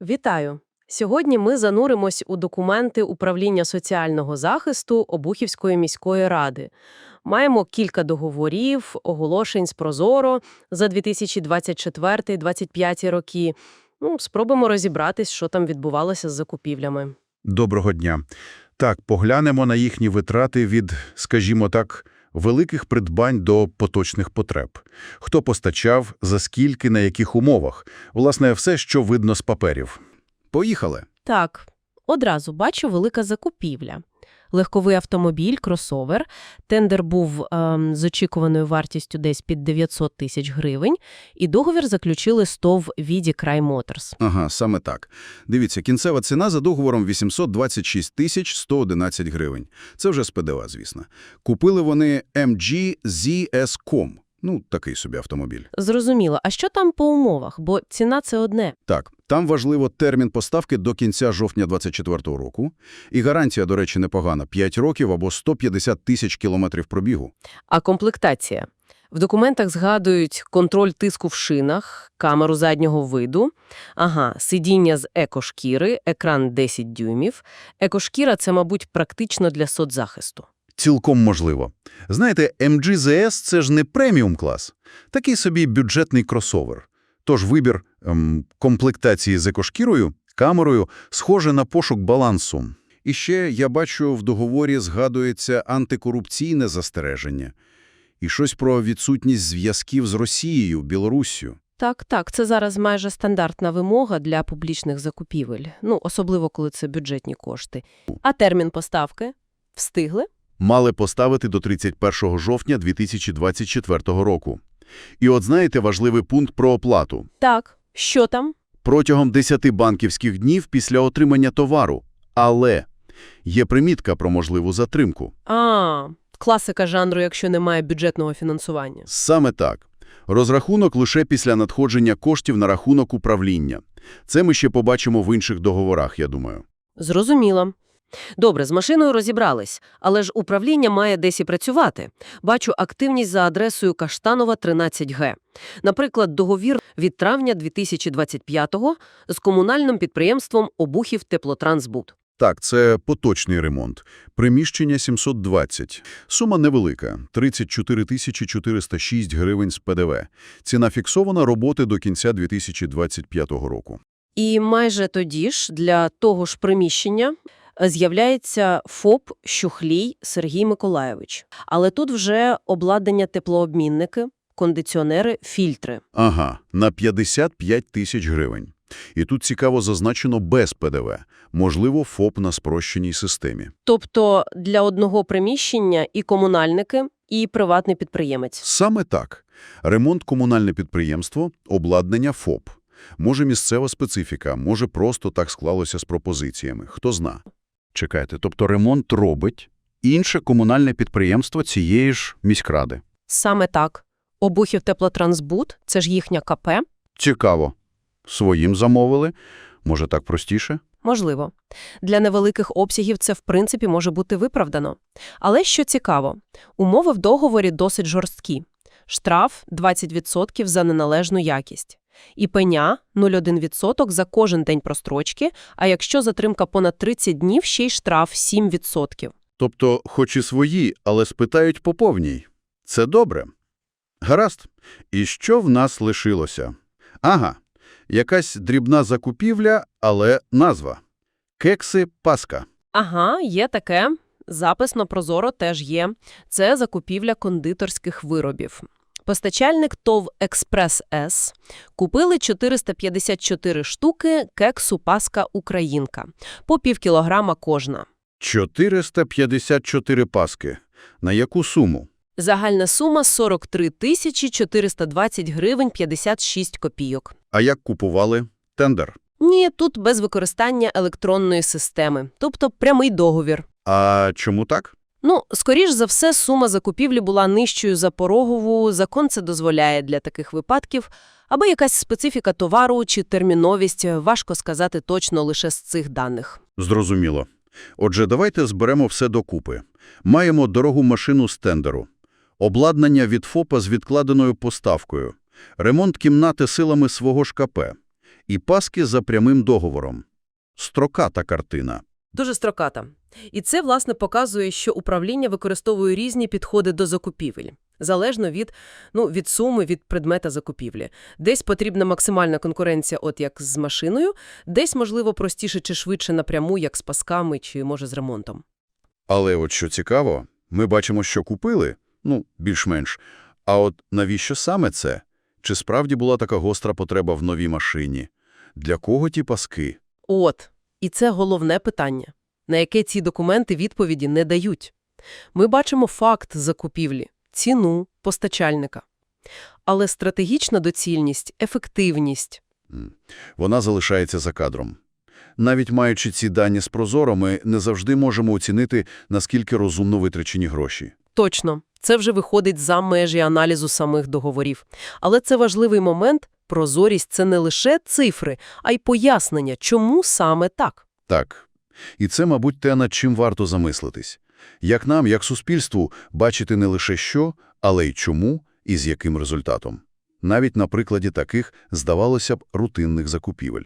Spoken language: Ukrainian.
Вітаю! Сьогодні ми зануримось у документи управління соціального захисту Обухівської міської ради. Маємо кілька договорів, оголошень з Прозоро за 2024-2025 роки. Ну, спробуємо розібратись, що там відбувалося з закупівлями. Доброго дня. Так, поглянемо на їхні витрати від, скажімо так, великих придбань до поточних потреб. Хто постачав, за скільки, на яких умовах. Власне, все, що видно з паперів. Поїхали. Так, одразу бачу велика закупівля. Легковий автомобіль, кросовер. Тендер був ем, з очікуваною вартістю десь під 900 тисяч гривень, і договір заключили СТОВ Віді Край Моторс. Ага, саме так. Дивіться, кінцева ціна за договором 826 тисяч 111 гривень. Це вже з ПДВ, звісно. Купили вони MG ZS.com. Ну, такий собі автомобіль. Зрозуміло. А що там по умовах? Бо ціна – це одне. Так, там важливо термін поставки до кінця жовтня 24 року. І гарантія, до речі, непогана – 5 років або 150 тисяч кілометрів пробігу. А комплектація? В документах згадують контроль тиску в шинах, камеру заднього виду, ага, сидіння з екошкіри, екран 10 дюймів. Екошкіра – це, мабуть, практично для соцзахисту. Цілком можливо. Знаєте, MG-ZS – це ж не преміум-клас. Такий собі бюджетний кросовер. Тож вибір ем, комплектації з екошкірою, камерою, схоже на пошук балансу. І ще, я бачу, в договорі згадується антикорупційне застереження. І щось про відсутність зв'язків з Росією, Білоруссю. Так, так, це зараз майже стандартна вимога для публічних закупівель, ну, особливо, коли це бюджетні кошти. А термін поставки? Встигли? Мали поставити до 31 жовтня 2024 року. І от знаєте важливий пункт про оплату. Так. Що там? Протягом 10 банківських днів після отримання товару. Але є примітка про можливу затримку. А, класика жанру, якщо немає бюджетного фінансування. Саме так. Розрахунок лише після надходження коштів на рахунок управління. Це ми ще побачимо в інших договорах, я думаю. Зрозуміло. Добре, з машиною розібрались, але ж управління має десь і працювати. Бачу активність за адресою Каштанова, 13Г. Наприклад, договір від травня 2025-го з комунальним підприємством Обухів Теплотрансбут. Так, це поточний ремонт. Приміщення 720. Сума невелика – 34 тисячі 406 гривень з ПДВ. Ціна фіксована роботи до кінця 2025 року. І майже тоді ж для того ж приміщення з'являється ФОП «Щухлій» Сергій Миколайович. Але тут вже обладнання теплообмінники, кондиціонери, фільтри. Ага, на 55 тисяч гривень. І тут цікаво зазначено без ПДВ. Можливо, ФОП на спрощеній системі. Тобто для одного приміщення і комунальники, і приватний підприємець. Саме так. Ремонт – комунальне підприємство, обладнання – ФОП. Може місцева специфіка, може просто так склалося з пропозиціями. Хто зна. Чекайте, тобто ремонт робить інше комунальне підприємство цієї ж міськради. Саме так. Обухів Теплотрансбут – це ж їхня КП. Цікаво. Своїм замовили? Може так простіше? Можливо. Для невеликих обсягів це, в принципі, може бути виправдано. Але що цікаво, умови в договорі досить жорсткі. Штраф – 20% за неналежну якість. І пеня – 0,1% за кожен день прострочки, а якщо затримка понад 30 днів, ще й штраф – 7%. Тобто, хоч і свої, але спитають по повній. Це добре. Гаразд. І що в нас лишилося? Ага, якась дрібна закупівля, але назва. Кекси Паска. Ага, є таке. Запис на Прозоро теж є. Це закупівля кондитерських виробів. Постачальник ТОВ «Експрес С» купили 454 штуки кексу Паска Українка по пів кілограма кожна. 454 паски. На яку суму? Загальна сума – 43 тисячі 420 гривень 56 копійок. А як купували? Тендер. Ні, тут без використання електронної системи, тобто прямий договір. А чому так? Ну, скоріш за все, сума закупівлі була нижчою за порогову, закон це дозволяє для таких випадків, або якась специфіка товару чи терміновість, важко сказати точно лише з цих даних. Зрозуміло. Отже, давайте зберемо все докупи. Маємо дорогу машину з тендеру, обладнання від ФОПа з відкладеною поставкою, ремонт кімнати силами свого ж КП І паски за прямим договором. Строката картина. Дуже строката. І це, власне, показує, що управління використовує різні підходи до закупівель. Залежно від, ну, від суми, від предмета закупівлі. Десь потрібна максимальна конкуренція, от як з машиною, десь, можливо, простіше чи швидше напряму, як з пасками чи, може, з ремонтом. Але от що цікаво, ми бачимо, що купили, ну, більш-менш. А от навіщо саме це? Чи справді була така гостра потреба в новій машині? Для кого ті паски? От. І це головне питання, на яке ці документи відповіді не дають. Ми бачимо факт закупівлі, ціну постачальника. Але стратегічна доцільність, ефективність Вона залишається за кадром. Навіть маючи ці дані з Прозоро, ми не завжди можемо оцінити, наскільки розумно витрачені гроші. Точно, це вже виходить за межі аналізу самих договорів. Але це важливий момент. Прозорість – це не лише цифри, а й пояснення, чому саме так. Так. І це, мабуть, те, над чим варто замислитись. Як нам, як суспільству, бачити не лише що, але й чому і з яким результатом. Навіть на прикладі таких, здавалося б, рутинних закупівель.